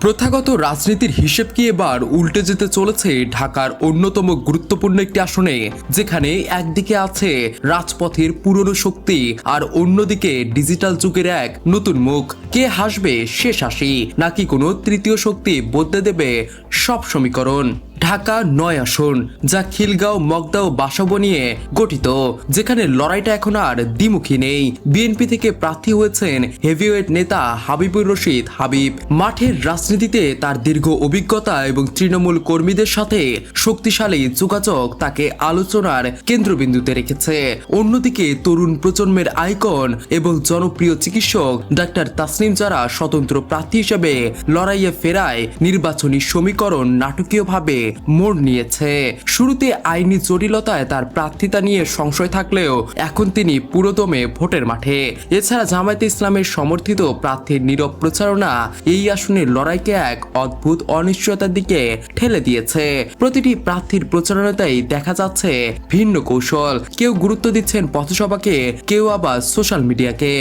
প্রথাগত রাজনীতির হিসেব কি এবার উল্টে যেতে চলেছে ঢাকার অন্যতম গুরুত্বপূর্ণ একটি আসনে, যেখানে একদিকে আছে রাজপথের পুরনো শক্তি আর অন্যদিকে ডিজিটাল যুগের এক নতুন মুখ। কে হাসবে শেষ হাসি নাকি কোনো তৃতীয় শক্তি বদলে দেবে সব সমীকরণ? ঢাকা, নয় আসন, যা খিলগাঁও, মগদাও, বাসব নিয়ে গঠিত, যেখানে লড়াইটা এখন আর দ্বিমুখী নেই। বিএনপি থেকে প্রার্থী হয়েছেন হেভিওয়েট নেতা হাবিবুর রশিদ হাবিব। মাঠের রাজনীতিতে তার দীর্ঘ অভিজ্ঞতা এবং তৃণমূল কর্মীদের সাথে শক্তিশালী যোগাযোগ তাকে আলোচনার কেন্দ্রবিন্দুতে রেখেছে। অন্যদিকে তরুণ প্রজন্মের আইকন এবং জনপ্রিয় চিকিৎসক ডাক্তার তাসনিম যারা স্বতন্ত্র প্রার্থী হিসেবে লড়াইয়ে ফেরায় নির্বাচনী সমীকরণ নাটকীয়ভাবে মোড় নিয়েছে। শুরুতে আইনি জটিলতায় তার প্রার্থিতা নিয়ে সংশয় থাকলেও এখন তিনি পুরোদমে ভোটের মাঠে। এছাড়া জামায়াতে ইসলামের সমর্থিত প্রার্থীর নীরব প্রচারণা এই আসনের লড়াইকে এক অদ্ভুত অনিশ্চয়তার দিকে ঠেলে দিয়েছে। প্রতিটি প্রার্থীর প্রচারণাতেই দেখা যাচ্ছে ভিন্ন কৌশল। কেউ গুরুত্ব দিচ্ছেন পথসভাকে, কেউ আবার সোশ্যাল মিডিয়াকে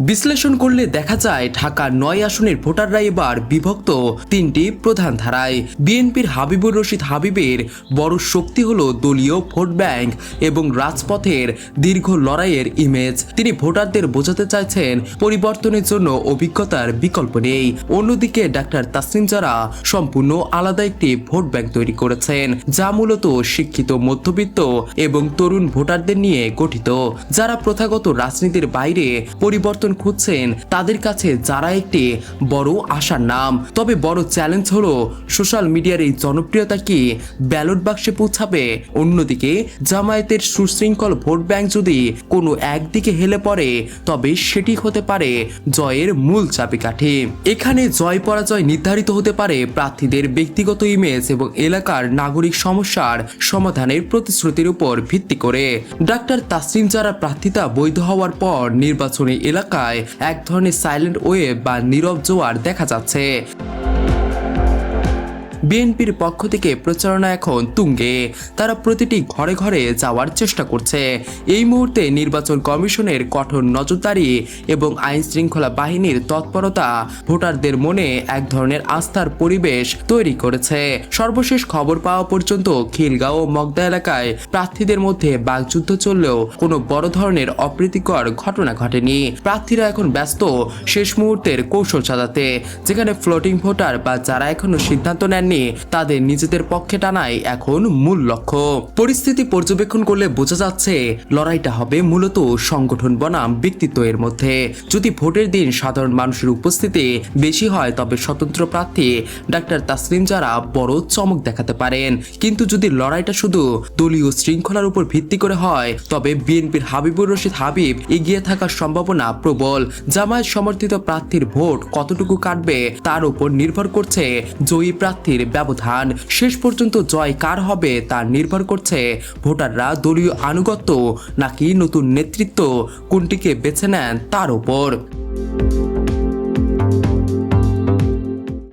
বিশ্লেষণ করলে দেখা যায় ঢাকা নয় আসনের ভোটাররা এবার বিভক্ত তিনটি প্রধান ধারায়। বিএনপির হাবিবুর রশিদ হাবিবের বড় শক্তি হলো দলীয় ভোট ব্যাংক এবং রাজপথের দীর্ঘ লড়াইয়ের ইমেজ তিনি ভোটারদের বোঝাতে চাইছেন পরিবর্তনের জন্য অভিজ্ঞতার বিকল্প নেই। অন্যদিকে ডাক্তার তাসিম যারা সম্পূর্ণ আলাদা একটি ভোট ব্যাংক তৈরি করেছেন, যা মূলত শিক্ষিত মধ্যবিত্ত এবং তরুণ ভোটারদের নিয়ে গঠিত। যারা প্রথাগত রাজনীতির বাইরে পরিবর্তন খুঁজছেন তাদের কাছে যারা একটি বড় আশার নাম। তবে বড় চ্যালেঞ্জ হলো, সোশ্যাল মিডিয়ার এই জনপ্রিয়তা কি ব্যালট বাক্সে পৌঁছাবে? অন্যদিকে, জামায়াতের সুশৃঙ্খল ভোট ব্যাংক যদি কোনো একদিকে হেলে পড়ে, তবে সেটি হতে পারে জয়ের মূল চাবিকাঠি। এখানে জয় পরাজয় নির্ধারিত হতে পারে প্রার্থীদের ব্যক্তিগত ইমেজ এবং এলাকার নাগরিক সমস্যার সমাধানের প্রতিশ্রুতির উপর ভিত্তি করে। ডাক্তার তাসরিম যারা প্রার্থিতা বৈধ হওয়ার পর নির্বাচনী এলাকায় এক ধরনের সাইলেন্ট ওয়েভ বা নীরব জোয়ার দেখা যাচ্ছে। বিএনপির পক্ষ থেকে প্রচারণা এখন তুঙ্গে। তারা প্রতিটি ঘরে ঘরে যাওয়ার চেষ্টা করছে। এই মুহূর্তে নির্বাচন কমিশনের কঠোর নজরদারি এবং আইন শৃঙ্খলা বাহিনীর তৎপরতা ভোটারদের মনে এক ধরনের আস্থার পরিবেশ তৈরি করেছে। সর্বশেষ খবর পাওয়া পর্যন্ত খিলগাঁও ও মগদা এলাকায় প্রার্থীদের মধ্যে বাগযুদ্ধ চললেও কোনো বড় ধরনের অপ্রীতিকর ঘটনা ঘটেনি। প্রার্থীরা এখন ব্যস্ত শেষ মুহূর্তের কৌশল সাজাতে, যেখানে ফ্লোটিং ভোটার বা যারা এখনও সিদ্ধান্ত নেননি তাদের নিজেদের পক্ষে টানাই এখন মূল লক্ষ্য। পরিস্থিতি পর্যবেক্ষণ করলে বোঝা যাচ্ছে লড়াইটা হবে মূলত সংগঠন বনাম ব্যক্তিত্ব এর মধ্যে। যদি ভোটের দিন সাধারণ মানুষের উপস্থিতি বেশি হয়, তবে স্বতন্ত্র প্রার্থী ডাক্তার তাসলিম যারা বড় চমক দেখাতে পারেন। কিন্তু যদি লড়াইটা শুধু দলীয় শৃঙ্খলার উপর ভিত্তি করে হয়, তবে বিএনপির হাবিবুর রশিদ হাবিব এগিয়ে থাকার সম্ভাবনা প্রবল। জামায়াত সমর্থিত প্রার্থীর ভোট কতটুকু কাটবে তার উপর নির্ভর করছে জয়ী প্রার্থীর ব্যবধান শেষ পর্যন্ত জয় কার হবে তা নির্ভর করছে ভোটাররা দলীয় আনুগত্য নাকি নতুন নেতৃত্ব কোনটিকে বেছে নেন তার উপর।